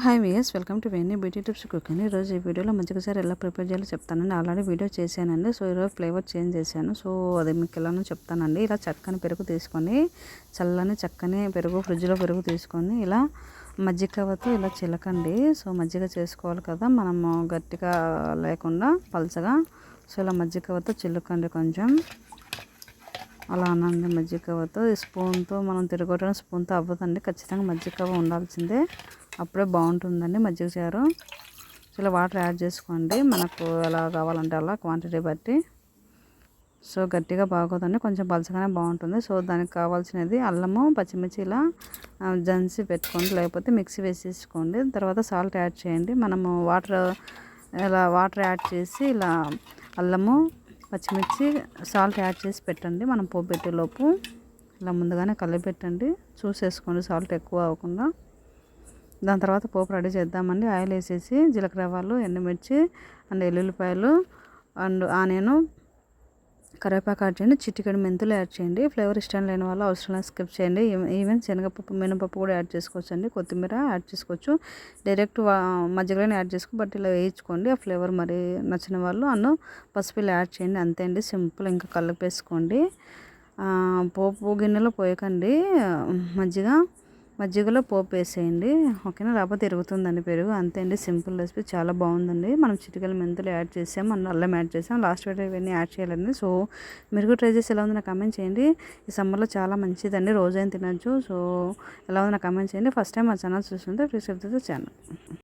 Hi విఎస్ welcome to వెన్నీ beauty tips cook అని ఈరోజు ఈ వీడియోలో మంచిగా సార్ ఎలా ప్రిపేర్ చేయాలో చెప్తానండి. ఆల్రెడీ వీడియో చేశానండి సో ఈరోజు ఫ్లేవర్ చేంజ్ చేశాను. సో అది మీకు ఎలానో చెప్తానండి. ఇలా చక్కని పెరుగు తీసుకొని చల్లని చక్కని పెరుగు ఫ్రిడ్జ్లో పెరుగు తీసుకొని ఇలా మజ్జిగతో ఇలా చిలకండి. సో మజ్జిగ చేసుకోవాలి కదా మనము గట్టిగా లేకుండా పలచగా. సో ఇలా మజ్జిగతో చిలుకండి కొంచెం. అలా అనండి మజ్జిగతో స్పూన్తో మనం తిరగొట్టడం స్పూన్తో అవ్వదండి ఖచ్చితంగా మజ్జిగ ఉండాల్సిందే. అప్పుడే బాగుంటుందండి మజ్జిగ చారు. ఇలా వాటర్ యాడ్ చేసుకోండి. మనకు ఎలా కావాలంటే అలా క్వాంటిటీ బట్టి. సో గట్టిగా బాగోదండి. కొంచెం పలచగానే బాగుంటుంది. సో దానికి కావాల్సినది అల్లము పచ్చిమిర్చి ఇలా జన్సి పెట్టుకోండి. లేకపోతే మిక్సీ వేసేసుకోండి. తర్వాత సాల్ట్ యాడ్ చేయండి. మనము వాటర్ ఇలా వాటర్ యాడ్ చేసి ఇలా అల్లము పచ్చిమిర్చి సాల్ట్ యాడ్ చేసి పెట్టండి. మనం పోపు పెట్టేలోపు. ఇలా ముందుగానే కలిపి పెట్టండి చూసేసుకోండి సాల్ట్ ఎక్కువ అవ్వకుండా. దాని తర్వాత పోపు రెడీ చేద్దామండి. ఆయిల్ వేసేసి జీలకర్ర వాళ్ళు ఎండుమిర్చి అండ్ ఎల్లుల్లిపాయలు అండ్ ఆనియన్ కరివేపాకు యాడ్ చేయండి. చిటికెడు మెంతులు యాడ్ చేయండి. ఫ్లేవర్ ఇష్టం లేని వాళ్ళు అవసరం లేదు స్కిప్ చేయండి. ఈవెన్ శనగపప్పు మినపప్పు కూడా యాడ్ చేసుకోవచ్చు అండి కొత్తిమీర యాడ్ చేసుకోవచ్చు. డైరెక్ట్ మధ్యలోనే యాడ్ చేసుకో బట్ ఇలా వేయించుకోండి. ఆ ఫ్లేవర్ మరి నచ్చిన వాళ్ళు అన్ను పసుపు యాడ్ చేయండి. అంతే అండి. సింపుల్ ఇంకా కలిపేసుకోండి. పోపు గిన్నెలో పోయకండి. మజ్జిగ మజ్జిగలో పోపు వేసేయండి. ఓకేనా? లేకపోతే తిరుగుతుందండి పెరుగు. అంతే అండి. Simple recipe. చాలా బాగుందండి. మనం చిటికల మెంతులు యాడ్ చేసాం. మనం అల్లం యాడ్ చేసాం. లాస్ట్ వేట ఇవన్నీ యాడ్ చేయాలండి. సో మీరు కూడా ట్రై చేసి ఎలా ఉంది నాకు కమెంట్ చేయండి. ఈ సమ్మర్లో చాలా మంచిదండి. రోజైనా తినచ్చు. సో ఎలా ఉంది నాకు కమెంట్ చేయండి. ఫస్ట్ టైం మా ఛానల్ చూస్తుంటే ప్లీజ్ చెప్తే ఛానల్.